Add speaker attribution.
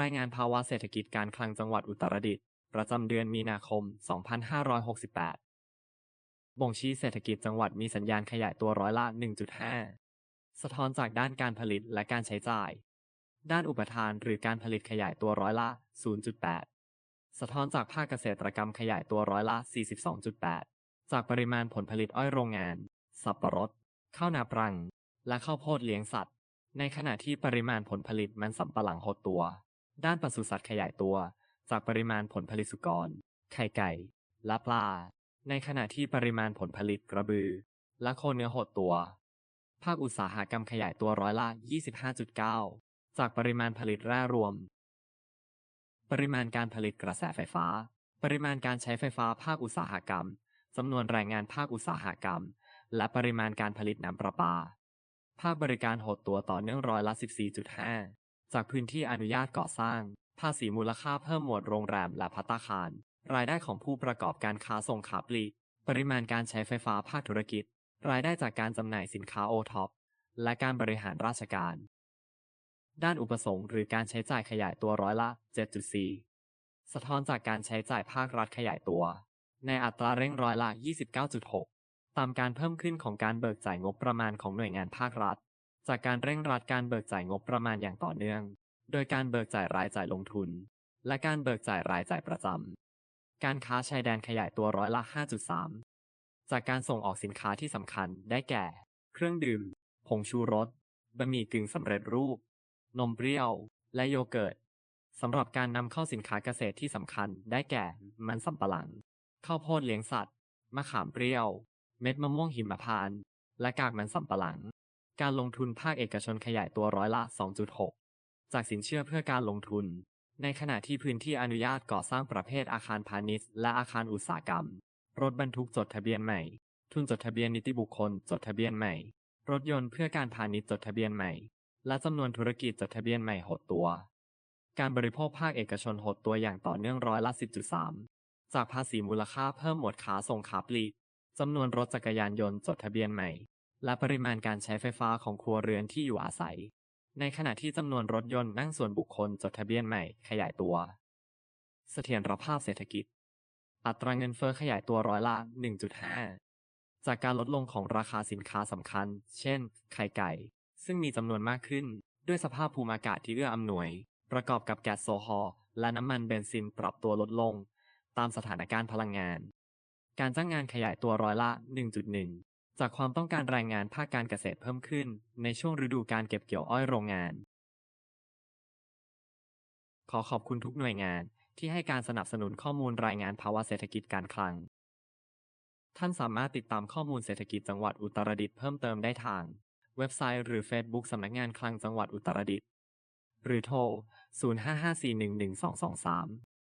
Speaker 1: รายงานภาวะเศรษฐกิจการคลังจังหวัดอุตรดิตถ์ประจำเดือนมีนาคม 2568 บ่งชี้เศรษฐกิจจังหวัดมีสัญญาณขยายตัวร้อยละ 1.5 สะท้อนจากด้านการผลิตและการใช้จ่าย ด้านอุปทานหรือการผลิตขยายตัวร้อยละ 0.8 สะท้อนจากภาคเกษตรกรรมขยายตัวร้อยละ 42.8 จากปริมาณผลผลิตอ้อยโรงงาน สับปะรด ข้าวนาปรัง และข้าวโพดเลี้ยงสัตว์ ในขณะที่ปริมาณผลผลิตมันสำปะหลังหดตัว ด้านปศุสัตว์ขยายตัว จากปริมาณผลผลิตสุกร ไข่ไก่ และปลา ในขณะที่ปริมาณผลผลิตกระบือ และโคเนื้อหดตัว ภาคอุตสาหกรรมขยายตัวร้อยละ 25.9 จากปริมาณผลิตแร่รวม ปริมาณการผลิตกระแสไฟฟ้า ปริมาณการใช้ไฟฟ้าภาคอุตสาหกรรมจำนวนแรงงานภาคอุตสาหกรรม และปริมาณการผลิตน้ำประปา ภาคบริการหดตัวต่อเนื่องร้อยละ 14.5 จากพื้นที่อนุญาตก่อสร้าง ภาษีมูลค่าเพิ่มหมวดโรงแรมและพัตตาคาร รายได้ของผู้ประกอบการค้าส่งขาปลีก ปริมาณการใช้ไฟฟ้าภาคธุรกิจ รายได้จากการจำหน่ายสินค้าโอท็อป และการบริหารราชการ ด้านอุปสงค์หรือการใช้จ่ายขยายตัวร้อยละ 7.4 สะท้อนจากการใช้จ่ายภาครัฐขยายตัว ในอัตราเร่งร้อยละ 29.6 ตามการเพิ่มขึ้นของการเบิกจ่ายงบประมาณของหน่วยงานภาครัฐ จากการเร่งรัดการเบิกจ่ายงบประมาณอย่างต่อเนื่อง โดยการเบิกจ่ายรายจ่ายลงทุน และการเบิกจ่ายรายจ่ายประจำ การค้าชายแดนขยายตัวร้อยละ 5.3 จากการส่งออกสินค้าที่สำคัญได้แก่ เครื่องดื่ม ผงชูรส บะหมี่กึ่งสำเร็จรูป นมเปรี้ยว และโยเกิร์ตสำหรับการนำเข้าสินค้าเกษตรที่สำคัญได้แก่ มันสำปะหลัง ข้าวโพดเลี้ยงสัตว์ มะขามเปรี้ยว เม็ดมะม่วงหิมพานต์ และกากมันสำปะหลัง การลงทุนภาคเอกชนขยายตัวร้อยละ 2.6 จากสินเชื่อเพื่อการลงทุน ในขณะที่พื้นที่อนุญาตก่อสร้างประเภทอาคารพาณิชย์และอาคารอุตสาหกรรม รถบรรทุกจดทะเบียนใหม่ ทุนจดทะเบียนนิติบุคคล จดทะเบียนใหม่ รถยนต์เพื่อการพาณิชย์จดทะเบียนใหม่ และจำนวนธุรกิจจดทะเบียนใหม่หดตัว การบริโภคภาคเอกชนหดตัวอย่างต่อเนื่องร้อยละ 10.3 จากภาษีมูลค่าเพิ่มหมวดขาส่งขาปลีกจำนวนรถจักรยานยนต์จดทะเบียนใหม่ และปริมาณการใช้ไฟฟ้าของครัวเรือนที่อยู่อาศัย ในขณะที่จำนวนรถยนต์นั่งส่วนบุคคลจดทะเบียนใหม่ขยายตัว เสถียรภาพเศรษฐกิจ อัตราเงินเฟ้อขยายตัวร้อยละ 1.5 จากการลดลงของราคาสินค้าสำคัญ เช่น ไข่ไก่ ซึ่งมีจำนวนมากขึ้น ด้วยสภาพภูมิอากาศที่เอื้ออำนวย ประกอบกับแก๊สโซฮอลและน้ำมันเบนซินปรับตัวลดลง ตามสถานการณ์พลังงาน การจ้างงานขยายตัวร้อยละ 1.1 จากความต้องการแรงงานภาคการเกษตรเพิ่มขึ้น ในช่วงฤดูการเก็บเกี่ยวอ้อยโรงงาน ขอขอบคุณทุกหน่วยงานที่ให้การสนับสนุนข้อมูลรายงานภาวะเศรษฐกิจการคลัง ท่านสามารถติดตามข้อมูลเศรษฐกิจจังหวัดอุตรดิตถ์เพิ่มเติมได้ทาง เว็บไซต์หรือ Facebook สำนักงานคลังจังหวัดอุตรดิตถ์หรือโทร 0554111223